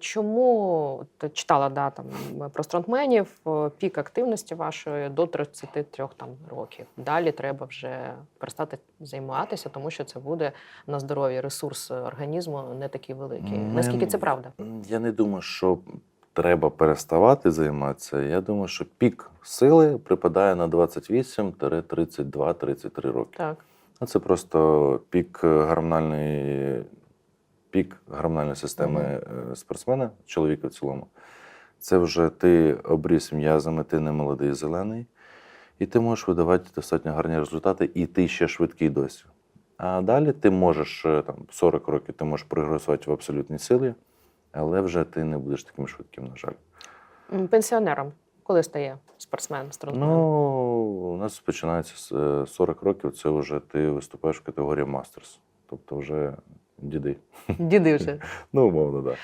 Чому читала да, там, про стронгменів, е, пік активності вашої до 33 там, років. Далі треба вже перестати займатися, тому що це буде на здоров'я ресурс організму не такий великий. Ми- Наскільки це правда? Я не думаю, що треба переставати займатися. Я думаю, що пік сили припадає на 28-32-33 роки. Так. Це просто пік гормональної, пік гормональної системи е, спортсмена, чоловіка в цілому. Це вже ти обріз м'язами, ти не молодий зелений, і ти можеш видавати достатньо гарні результати, і ти ще швидкий досі. А далі ти можеш е, там 40 років ти можеш прогресувати в абсолютній силі, але вже ти не будеш таким швидким, на жаль. Пенсіонером, коли стає спортсмен, стронгмен? Ну, у нас починається з е, 40 років, це вже ти виступаєш в категорії мастерс. Тобто вже діди. Діди вже. Ну, умовно, так. Да.